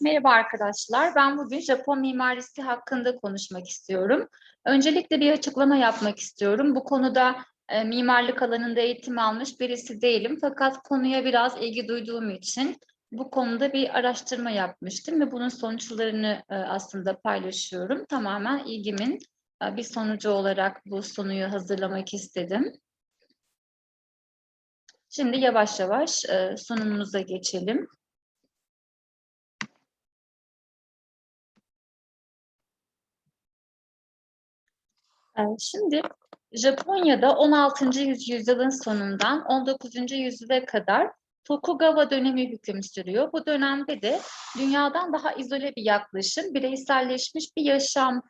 Merhaba arkadaşlar. Ben bugün Japon mimarisi hakkında konuşmak istiyorum. Öncelikle bir açıklama yapmak istiyorum. Bu konuda e, mimarlık alanında eğitim almış birisi değilim. Fakat konuya biraz ilgi duyduğum için bu konuda bir araştırma yapmıştım ve bunun sonuçlarını e, aslında paylaşıyorum. Tamamen ilgimin e, bir sonucu olarak bu sonuyu hazırlamak istedim. Şimdi yavaş yavaş e, sunumumuza geçelim. Şimdi Japonya'da 16. yüzyılın sonundan 19. yüzyıla kadar Tokugawa dönemi hüküm sürüyor. Bu dönemde de dünyadan daha izole bir yaklaşım, bireyselleşmiş bir yaşam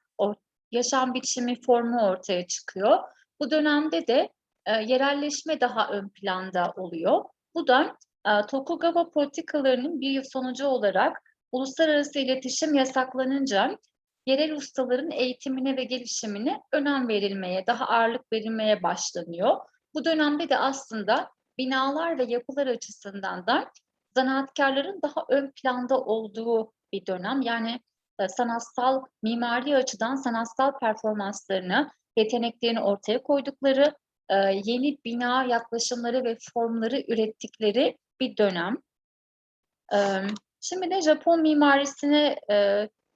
yaşam biçimi formu ortaya çıkıyor. Bu dönemde de e, yerelleşme daha ön planda oluyor. Bu da e, Tokugawa politikalarının bir sonucu olarak uluslararası iletişim yasaklanınca yerel ustaların eğitimine ve gelişimine önem verilmeye, daha ağırlık verilmeye başlanıyor. Bu dönemde de aslında binalar ve yapılar açısından da zanaatkarların daha ön planda olduğu bir dönem. Yani e, sanatsal, mimari açıdan sanatsal performanslarını, yeteneklerini ortaya koydukları, e, yeni bina yaklaşımları ve formları ürettikleri bir dönem. Şimdi de Japon mimarisine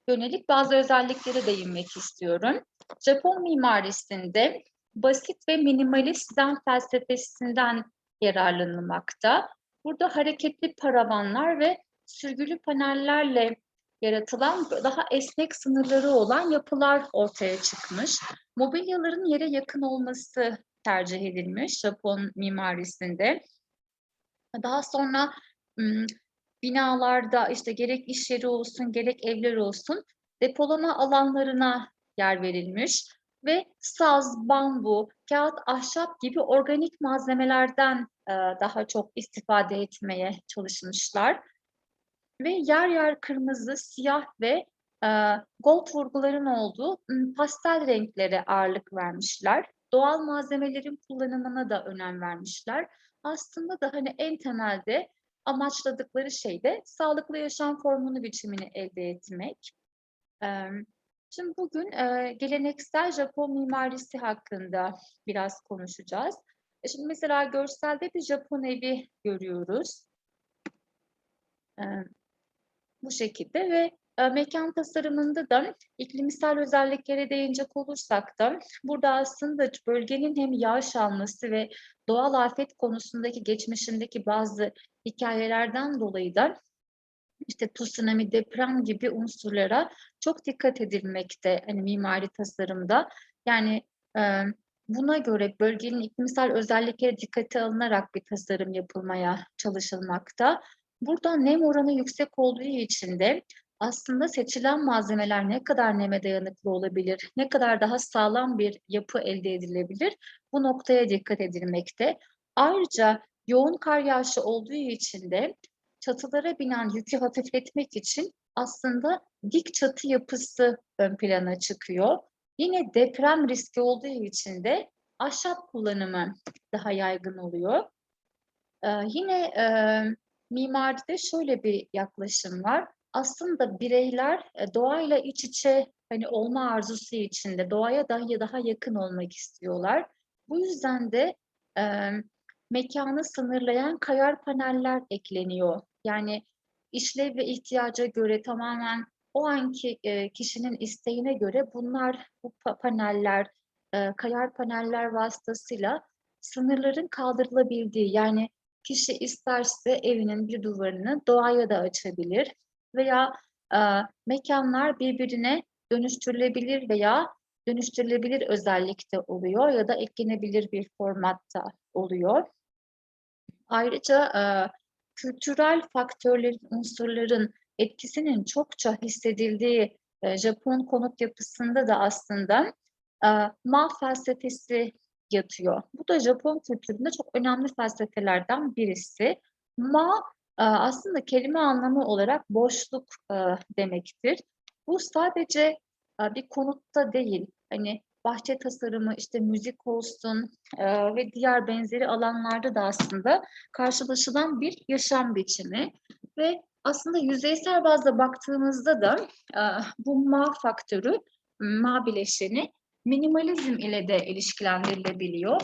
yönelik bazı özelliklere değinmek istiyorum. Japon mimarisinde basit ve minimalist zen felsefesinden yararlanılmakta. Burada hareketli paravanlar ve sürgülü panellerle yaratılan daha esnek sınırları olan yapılar ortaya çıkmış. Mobilyaların yere yakın olması tercih edilmiş Japon mimarisinde. Daha sonra binalarda işte gerek iş yeri olsun gerek evler olsun depolama alanlarına yer verilmiş ve saz, bambu, kağıt, ahşap gibi organik malzemelerden e, daha çok istifade etmeye çalışmışlar. Ve yer yer kırmızı, siyah ve e, gold vurguların olduğu pastel renklere ağırlık vermişler. Doğal malzemelerin kullanımına da önem vermişler. Aslında da hani en temelde amaçladıkları şey de sağlıklı yaşam formunu biçimini elde etmek. Şimdi bugün geleneksel Japon mimarisi hakkında biraz konuşacağız. E, şimdi mesela görselde bir Japon evi görüyoruz. Bu şekilde ve mekan tasarımında da iklimsel özelliklere değinecek olursak da burada aslında bölgenin hem yağış alması ve doğal afet konusundaki geçmişindeki bazı hikayelerden dolayı da işte tsunami, deprem gibi unsurlara çok dikkat edilmekte hani mimari tasarımda. Yani e, buna göre bölgenin iklimsel özellikleri dikkate alınarak bir tasarım yapılmaya çalışılmakta. Burada nem oranı yüksek olduğu için de aslında seçilen malzemeler ne kadar neme dayanıklı olabilir, ne kadar daha sağlam bir yapı elde edilebilir bu noktaya dikkat edilmekte. Ayrıca yoğun kar yağışı olduğu için de çatılara binen yükü hafifletmek için aslında dik çatı yapısı ön plana çıkıyor. Yine deprem riski olduğu için de ahşap kullanımı daha yaygın oluyor. Ee, yine e, mimaride şöyle bir yaklaşım var. Aslında bireyler e, doğayla iç içe hani olma arzusu içinde doğaya daha daha yakın olmak istiyorlar. Bu yüzden de e, mekanı sınırlayan kayar paneller ekleniyor. Yani işlev ve ihtiyaca göre tamamen o anki e, kişinin isteğine göre bunlar bu paneller, e, kayar paneller vasıtasıyla sınırların kaldırılabildiği yani kişi isterse evinin bir duvarını doğaya da açabilir veya e, mekanlar birbirine dönüştürülebilir veya dönüştürülebilir özellikte oluyor ya da eklenebilir bir formatta oluyor. Ayrıca e, kültürel faktörlerin, unsurların etkisinin çokça hissedildiği e, Japon konut yapısında da aslında e, ma felsefesi yatıyor. Bu da Japon kültüründe çok önemli felsefelerden birisi. Ma aslında kelime anlamı olarak boşluk e, demektir. Bu sadece e, bir konutta değil, hani bahçe tasarımı, işte müzik olsun e, ve diğer benzeri alanlarda da aslında karşılaşılan bir yaşam biçimi. Ve Aslında yüzeysel bazda baktığımızda da bu ma faktörü, ma bileşeni minimalizm ile de ilişkilendirilebiliyor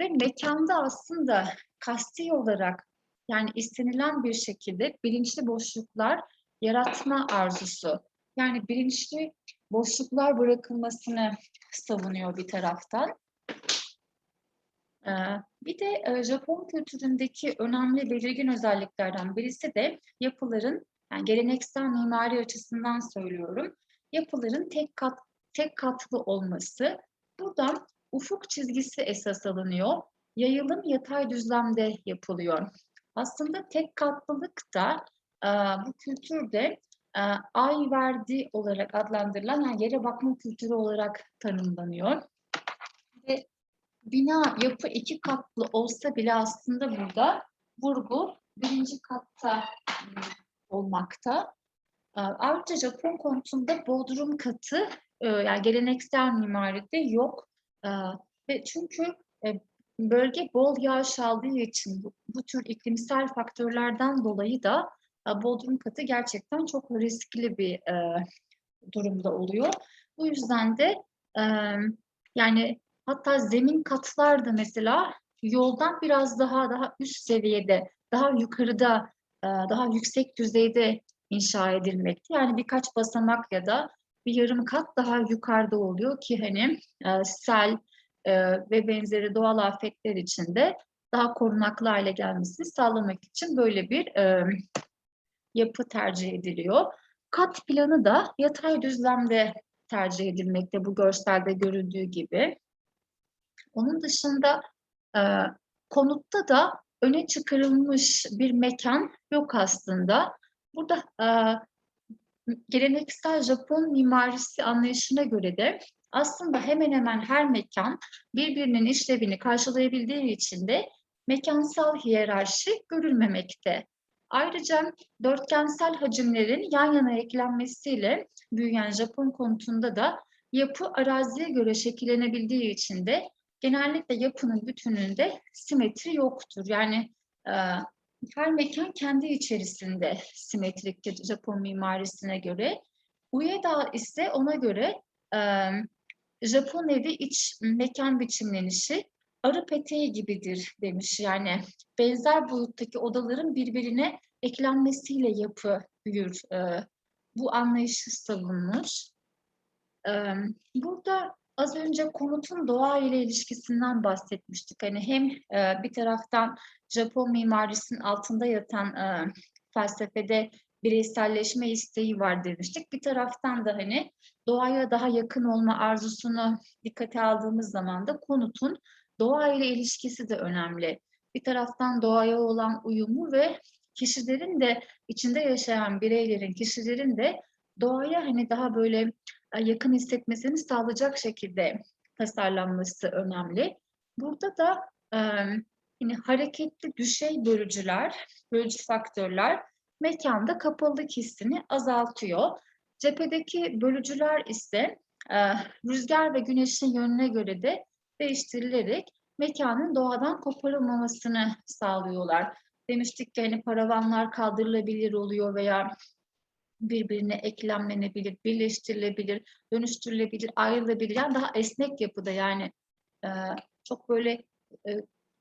ve mekanda aslında kasti olarak yani istenilen bir şekilde bilinçli boşluklar yaratma arzusu. Yani bilinçli boşluklar bırakılmasını savunuyor bir taraftan. Ee, Bir de e, Japon kültüründeki önemli belirgin özelliklerden birisi de yapıların, yani geleneksel mimari açısından söylüyorum, yapıların tek kat tek katlı olması. Buradan ufuk çizgisi esas alınıyor. Yayılım yatay düzlemde yapılıyor. Aslında tek katlılık da e, bu kültürde e, ay verdi olarak adlandırılan yani yere bakma kültürü olarak tanımlanıyor. Ve bina yapı iki katlı olsa bile aslında burada vurgu birinci katta ım, olmakta. E, Ayrıca Japon konutunda bodrum katı e, yani geleneksel mimaride yok. E, Ve çünkü e, bölge bol yağış aldığı için bu, bu tür iklimsel faktörlerden dolayı da e, bodrum katı gerçekten çok riskli bir e, durumda oluyor. Bu yüzden de e, yani hatta zemin katlar da mesela yoldan biraz daha daha üst seviyede, daha yukarıda, e, daha yüksek düzeyde inşa edilmekte. Yani birkaç basamak ya da bir yarım kat daha yukarıda oluyor ki hani e, sel e, ve benzeri doğal afetler içinde daha korunaklı hale gelmesini sağlamak için böyle bir e, yapı tercih ediliyor. Kat planı da yatay düzlemde tercih edilmekte bu görselde görüldüğü gibi. Onun dışında e, konutta da öne çıkarılmış bir mekan yok aslında. Burada e, geleneksel Japon mimarisi anlayışına göre de aslında hemen hemen her mekan birbirinin işlevini karşılayabildiği için de mekansal hiyerarşi görülmemekte. Ayrıca dörtgensel hacimlerin yan yana eklenmesiyle büyüyen Japon konutunda da yapı araziye göre şekillenebildiği için de genellikle yapının bütününde simetri yoktur. Yani e, her mekan kendi içerisinde simetriktir Japon mimarisine göre. Ueda ise ona göre e, Japon evi iç mekan biçimlenişi arı peteği gibidir demiş. Yani benzer boyuttaki odaların birbirine eklenmesiyle yapı büyür. E, bu anlayışı savunmuş. E, burada az önce konutun doğa ile ilişkisinden bahsetmiştik. Hani hem e, bir taraftan Japon mimarisinin altında yatan e, felsefede bireyselleşme isteği var demiştik. Bir taraftan da hani doğaya daha yakın olma arzusunu dikkate aldığımız zaman da konutun doğa ile ilişkisi de önemli. Bir taraftan doğaya olan uyumu ve kişilerin de içinde yaşayan bireylerin, kişilerin de doğaya hani daha böyle e, yakın hissetmesini sağlayacak şekilde tasarlanması önemli. Burada da e, yine hareketli düşey bölücüler, bölücü faktörler mekanda kapalılık hissini azaltıyor. Cephedeki bölücüler ise e, rüzgar ve güneşin yönüne göre de değiştirilerek mekanın doğadan koparılmamasını sağlıyorlar. Demiştik ki hani paravanlar kaldırılabilir oluyor veya birbirine eklemlenebilir, birleştirilebilir, dönüştürülebilir, ayrılabilir. Yani daha esnek yapıda yani e, çok böyle e,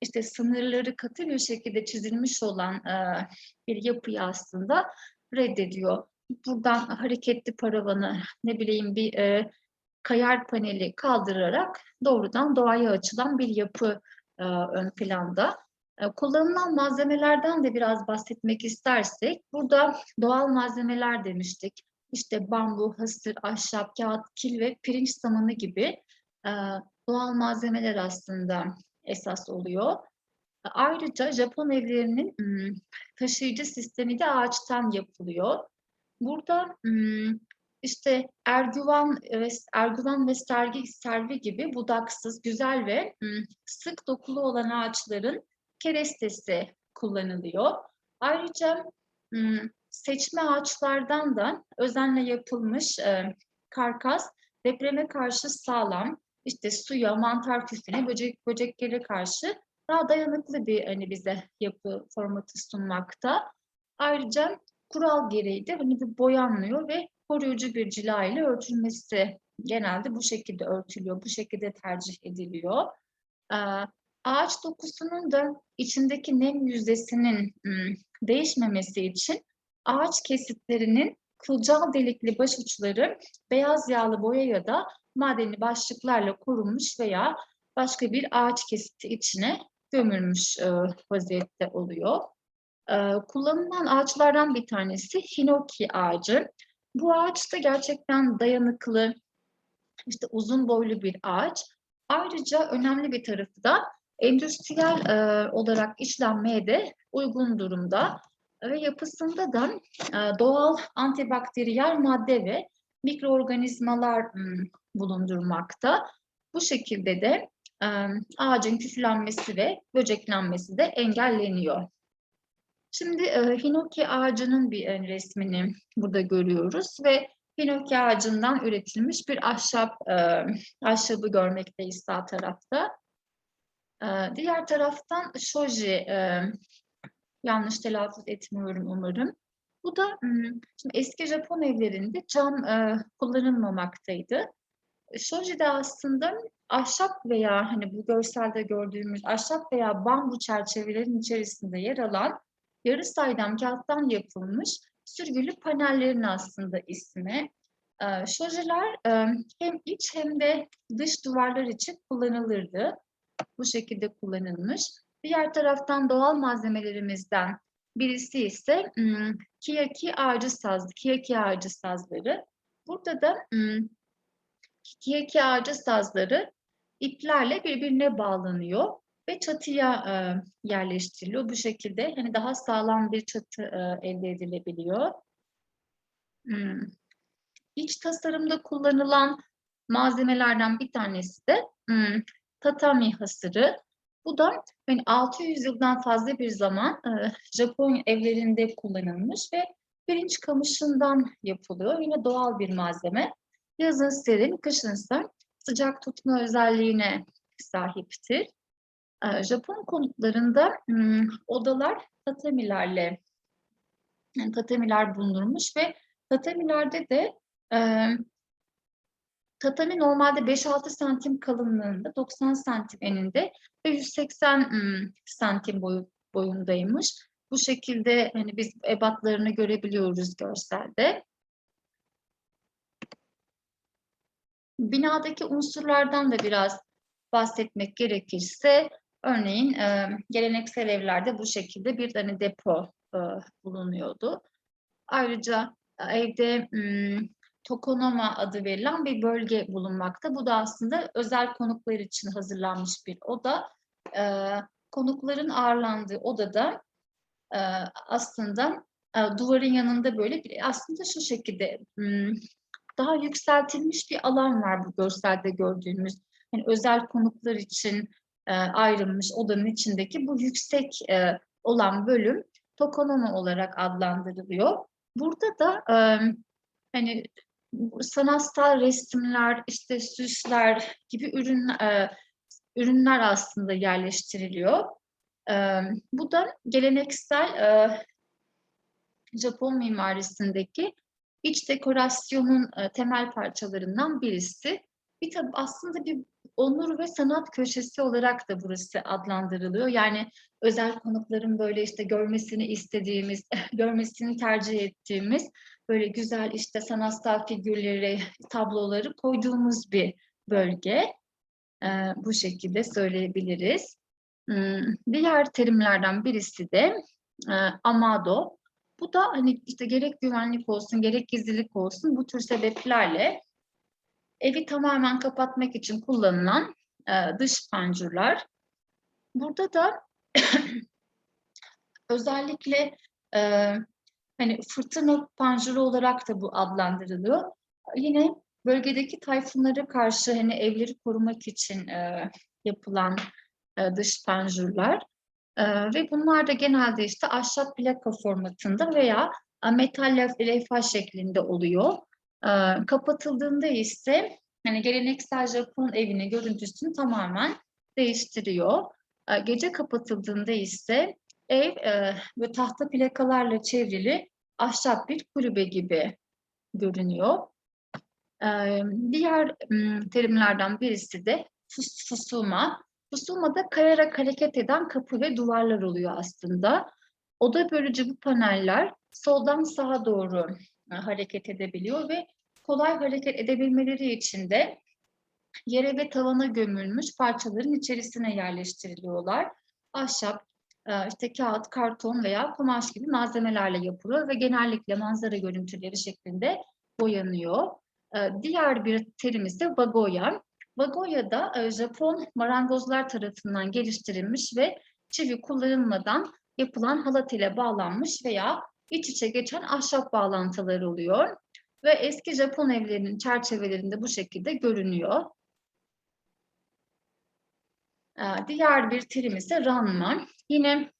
işte sınırları katı bir şekilde çizilmiş olan e, bir yapıyı aslında reddediyor. Buradan hareketli paravanı ne bileyim bir e, kayar paneli kaldırarak doğrudan doğaya açılan bir yapı e, ön planda. E, kullanılan malzemelerden de biraz bahsetmek istersek, burada doğal malzemeler demiştik. İşte bambu, hasır, ahşap, kağıt, kil ve pirinç samanı gibi e, doğal malzemeler aslında esas oluyor. Ayrıca Japon evlerinin taşıyıcı sistemi de ağaçtan yapılıyor. Burada işte erguvan ve erguvan ve sergi servi gibi budaksız, güzel ve sık dokulu olan ağaçların kerestesi kullanılıyor. Ayrıca seçme ağaçlardan da özenle yapılmış karkas depreme karşı sağlam, işte suya, mantar küfüne, böcek böceklere karşı daha dayanıklı bir hani bize yapı formatı sunmakta. Ayrıca kural gereği de hani bir boyanmıyor ve koruyucu bir cila ile örtülmesi genelde bu şekilde örtülüyor, bu şekilde tercih ediliyor. Ee, ağaç dokusunun da içindeki nem yüzdesinin değişmemesi için ağaç kesitlerinin kılcal delikli başuçları beyaz yağlı boya ya da madeni başlıklarla korunmuş veya başka bir ağaç kesiti içine gömülmüş e, vaziyette oluyor. E, kullanılan ağaçlardan bir tanesi hinoki ağacı. Bu ağaç da gerçekten dayanıklı, işte uzun boylu bir ağaç. Ayrıca önemli bir tarafı da endüstriyel e, olarak işlenmeye de uygun durumda ve yapısında da e, doğal antibakteriyel madde ve mikroorganizmalar m, bulundurmakta. Bu şekilde de e, ağacın küflenmesi ve böceklenmesi de engelleniyor. Şimdi e, hinoki ağacının bir e, resmini burada görüyoruz ve hinoki ağacından üretilmiş bir ahşap e, ahşabı görmekteyiz sağ tarafta. E, diğer taraftan shoji e, yanlış telaffuz etmiyorum umarım. Bu da m, şimdi eski Japon evlerinde cam e, kullanılmamaktaydı. Shoji de aslında ahşap veya hani bu görselde gördüğümüz ahşap veya bambu çerçevelerin içerisinde yer alan yarı saydam kağıttan yapılmış sürgülü panellerin aslında ismi. Ee, e, hem iç hem de dış duvarlar için kullanılırdı. Bu şekilde kullanılmış. Diğer taraftan doğal malzemelerimizden birisi ise hmm, kiyaki ağacı saz, kiyaki ağacı sazları. Burada da hmm, kiyaki ağacı sazları iplerle birbirine bağlanıyor ve çatıya e, yerleştiriliyor. Bu şekilde hani daha sağlam bir çatı e, elde edilebiliyor. Hmm. İç tasarımda kullanılan malzemelerden bir tanesi de hmm, tatami hasırı. Bu da hani 600 yıldan fazla bir zaman e, Japon evlerinde kullanılmış ve pirinç kamışından yapılıyor. Yine doğal bir malzeme. Yazın serin, kışın ise sıcak tutma özelliğine sahiptir. Ee, Japon konutlarında hmm, odalar tatamilerle yani tatamiler bulunurmuş ve tatamilerde de e, tatami normalde 5-6 santim kalınlığında, 90 santim eninde ve 180 hmm, santim boyu, boyundaymış. Bu şekilde hani biz ebatlarını görebiliyoruz görselde. Binadaki unsurlardan da biraz bahsetmek gerekirse Örneğin e, geleneksel evlerde bu şekilde bir tane depo e, bulunuyordu. Ayrıca e, evde Tokonoma adı verilen bir bölge bulunmakta. Bu da aslında özel konuklar için hazırlanmış bir oda. E, konukların ağırlandığı odada e, aslında e, duvarın yanında böyle bir aslında şu şekilde daha yükseltilmiş bir alan var bu görselde gördüğümüz. Yani özel konuklar için e, ayrılmış odanın içindeki bu yüksek e, olan bölüm tokonoma olarak adlandırılıyor. Burada da e, hani sanatsal resimler, işte süsler gibi ürün e, ürünler aslında yerleştiriliyor. E, bu da geleneksel e, Japon mimarisindeki iç dekorasyonun e, temel parçalarından birisi. Bir tabi aslında bir onur ve sanat köşesi olarak da burası adlandırılıyor. Yani özel konukların böyle işte görmesini istediğimiz, görmesini tercih ettiğimiz böyle güzel işte sanatsal figürleri, tabloları koyduğumuz bir bölge. Ee, bu şekilde söyleyebiliriz. Hmm, diğer terimlerden birisi de e, amado. Bu da hani işte gerek güvenlik olsun, gerek gizlilik olsun bu tür sebeplerle evi tamamen kapatmak için kullanılan e, dış pancurlar. Burada da özellikle e, hani fırtına panjuru olarak da bu adlandırılıyor. Yine bölgedeki tayfunlara karşı hani evleri korumak için e, yapılan e, dış panjurlar. E, ve bunlar da genelde işte ahşap plaka formatında veya e, metal levha şeklinde oluyor. Ee, kapatıldığında ise hani geleneksel Japon evinin görüntüsünü tamamen değiştiriyor. Ee, gece kapatıldığında ise ev e, tahta plakalarla çevrili ahşap bir kulübe gibi görünüyor. Diğer terimlerden birisi de fus- fusuma. Fusuma da kayarak hareket eden kapı ve duvarlar oluyor aslında. Oda bölücü bu paneller soldan sağa doğru e, hareket edebiliyor ve kolay hareket edebilmeleri için de yere ve tavana gömülmüş parçaların içerisine yerleştiriliyorlar. Ahşap, e, işte kağıt, karton veya kumaş gibi malzemelerle yapılıyor ve genellikle manzara görüntüleri şeklinde boyanıyor. E, Diğer bir terim ise vagoya. Vagoya da e, Japon marangozlar tarafından geliştirilmiş ve çivi kullanılmadan yapılan halat ile bağlanmış veya iç içe geçen ahşap bağlantıları oluyor. Ve eski Japon evlerinin çerçevelerinde bu şekilde görünüyor. Ee, Diğer bir terim ise ranma. Yine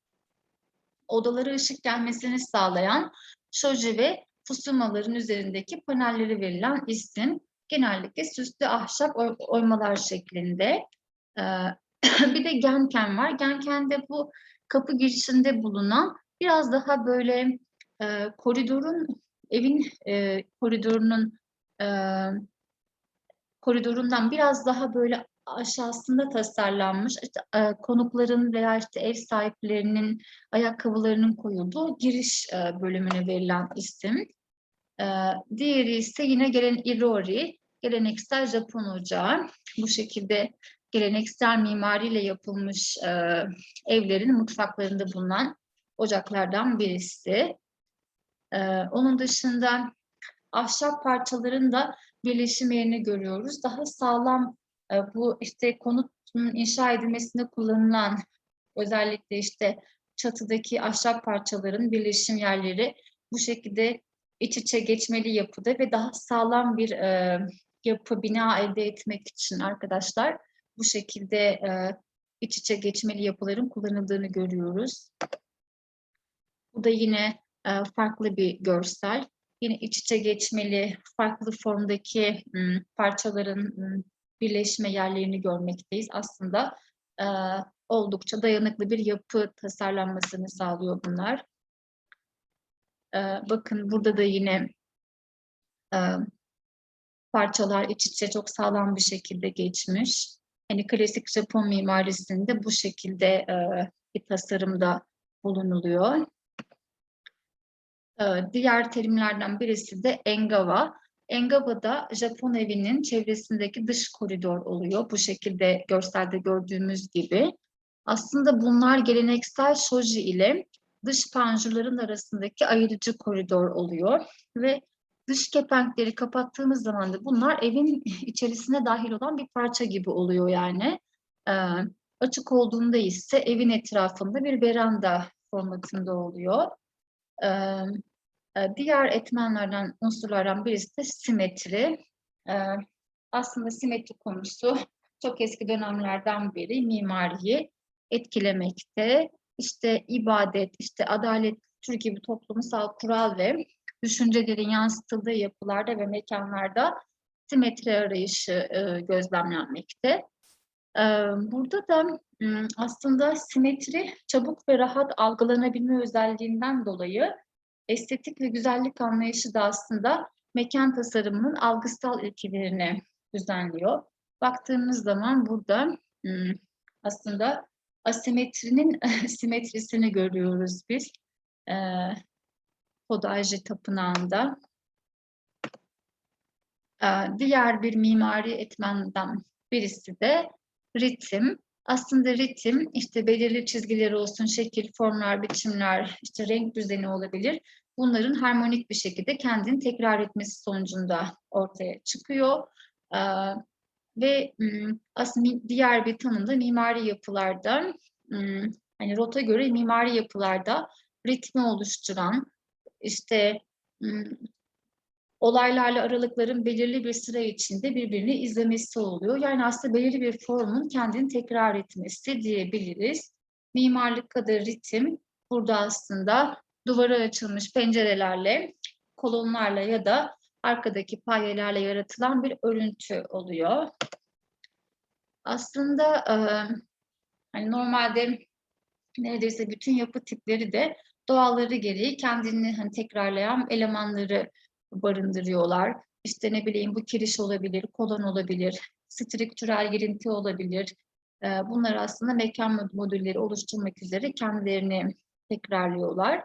odalara ışık gelmesini sağlayan shoji ve fusumaların üzerindeki panelleri verilen isim. Genellikle süslü ahşap oy- oymalar şeklinde. Ee, bir de genken var. Genken de bu kapı girişinde bulunan biraz daha böyle e, koridorun evin e, koridorunun e, koridorundan biraz daha böyle aşağısında tasarlanmış işte, konukların veya işte ev sahiplerinin ayakkabılarının koyulduğu giriş bölümüne verilen isim. E, diğeri ise yine gelen irori, geleneksel Japon ocağı. Bu şekilde geleneksel mimariyle yapılmış e, evlerin mutfaklarında bulunan ocaklardan birisi. E, onun dışında ahşap parçaların da birleşim yerini görüyoruz. Daha sağlam e, bu işte konutun inşa edilmesinde kullanılan özellikle işte çatıdaki ahşap parçaların birleşim yerleri bu şekilde iç içe geçmeli yapıda ve daha sağlam bir e, yapı bina elde etmek için arkadaşlar bu şekilde e, iç içe geçmeli yapıların kullanıldığını görüyoruz. Bu da yine e, farklı bir görsel. Yine iç içe geçmeli farklı formdaki m, parçaların m, birleşme yerlerini görmekteyiz. Aslında e, oldukça dayanıklı bir yapı tasarlanmasını sağlıyor bunlar. E, bakın burada da yine e, parçalar iç içe çok sağlam bir şekilde geçmiş. Hani klasik Japon mimarisinde bu şekilde e, bir tasarımda bulunuluyor. E, diğer terimlerden birisi de engawa. Engawa da Japon evinin çevresindeki dış koridor oluyor. Bu şekilde görselde gördüğümüz gibi. Aslında bunlar geleneksel shoji ile dış panjurların arasındaki ayırıcı koridor oluyor ve dış kepenkleri kapattığımız zaman da bunlar evin içerisine dahil olan bir parça gibi oluyor yani. Ee, açık olduğunda ise evin etrafında bir veranda formatında oluyor. Ee, e, diğer etmenlerden, unsurlardan birisi de simetri. Ee, aslında simetri konusu çok eski dönemlerden beri mimariyi etkilemekte. İşte ibadet, işte adalet, tür gibi toplumsal kural ve düşüncelerin yansıtıldığı yapılarda ve mekanlarda simetri arayışı e, gözlemlenmekte. E, burada da m, aslında simetri çabuk ve rahat algılanabilme özelliğinden dolayı estetik ve güzellik anlayışı da aslında mekan tasarımının algısal ilkelerini düzenliyor. Baktığımız zaman burada aslında asimetrinin simetrisini görüyoruz biz. E, Kodaji Tapınağı'nda. Ee, Diğer bir mimari etmenden birisi de ritim. Aslında ritim işte belirli çizgileri olsun, şekil, formlar, biçimler, işte renk düzeni olabilir. Bunların harmonik bir şekilde kendini tekrar etmesi sonucunda ortaya çıkıyor. Ee, Ve aslında diğer bir tanım da mimari yapılarda, hani rota göre mimari yapılarda ritmi oluşturan, işte olaylarla aralıkların belirli bir sıra içinde birbirini izlemesi oluyor. Yani aslında belirli bir formun kendini tekrar etmesi diyebiliriz. Mimarlıkta da ritim burada aslında duvara açılmış pencerelerle, kolonlarla ya da arkadaki payelerle yaratılan bir örüntü oluyor. Aslında e, hani normalde neredeyse bütün yapı tipleri de doğalları gereği kendini hani tekrarlayan elemanları barındırıyorlar. İşte ne bileyim bu kiriş olabilir, kolon olabilir, strüktürel girinti olabilir. Ee, Bunlar aslında mekan mod- modülleri oluşturmak üzere kendilerini tekrarlıyorlar.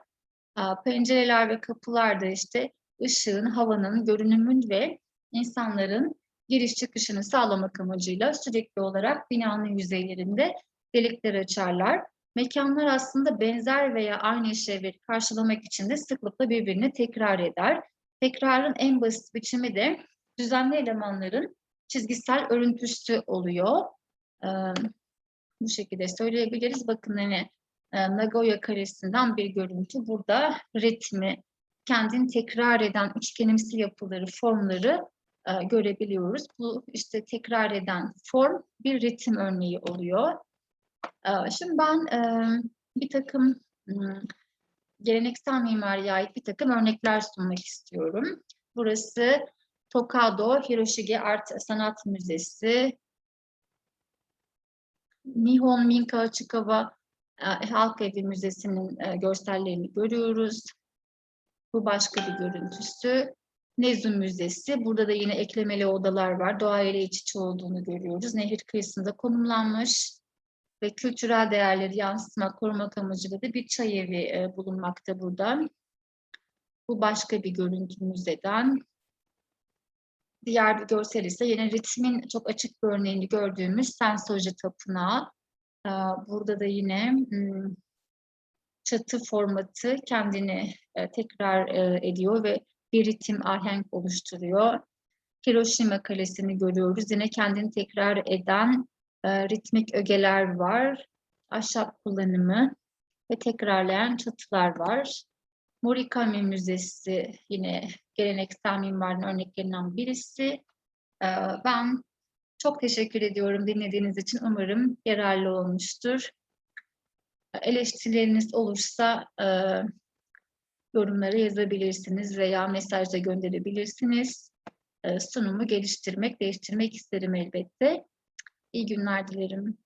Pencereler ve kapılar da işte ışığın, havanın, görünümün ve insanların giriş çıkışını sağlamak amacıyla sürekli olarak binanın yüzeylerinde delikler açarlar. Mekanlar aslında benzer veya aynı işlevleri karşılamak için de sıklıkla birbirini tekrar eder. Tekrarın en basit biçimi de düzenli elemanların çizgisel örüntüsü oluyor. Ee, bu şekilde söyleyebiliriz. Bakın hani Nagoya karesinden bir görüntü. Burada ritmi, kendini tekrar eden üçgenimsi yapıları, formları e, görebiliyoruz. Bu işte tekrar eden form bir ritim örneği oluyor. E, Şimdi ben e, bir takım m, geleneksel mimariye ait bir takım örnekler sunmak istiyorum. Burası Tokado Hiroshige Art Sanat Müzesi. Nihon Minka Chikawa e, Halk Evi Müzesi'nin e, görsellerini görüyoruz. Bu başka bir görüntüsü. Nezu Müzesi. Burada da yine eklemeli odalar var. Doğayla iç içe olduğunu görüyoruz. Nehir kıyısında konumlanmış ve kültürel değerleri yansıtmak, korumak amacıyla da bir çay evi e, bulunmakta burada. Bu başka bir görüntü müzeden. Diğer bir görsel ise yine ritmin çok açık bir örneğini gördüğümüz Sensoji Tapınağı. Ee, Burada da yine hmm, çatı formatı kendini e, tekrar e, ediyor ve bir ritim ahenk oluşturuyor. Hiroşima Kalesi'ni görüyoruz. Yine kendini tekrar eden e, ritmik ögeler var. Ahşap kullanımı ve tekrarlayan çatılar var. Morikami Müzesi yine geleneksel mimarinin örneklerinden birisi. Ee, Ben çok teşekkür ediyorum dinlediğiniz için. Umarım yararlı olmuştur. Eleştirileriniz olursa e, yorumlara yazabilirsiniz veya mesajla gönderebilirsiniz. E, Sunumu geliştirmek, değiştirmek isterim elbette. İyi günler dilerim.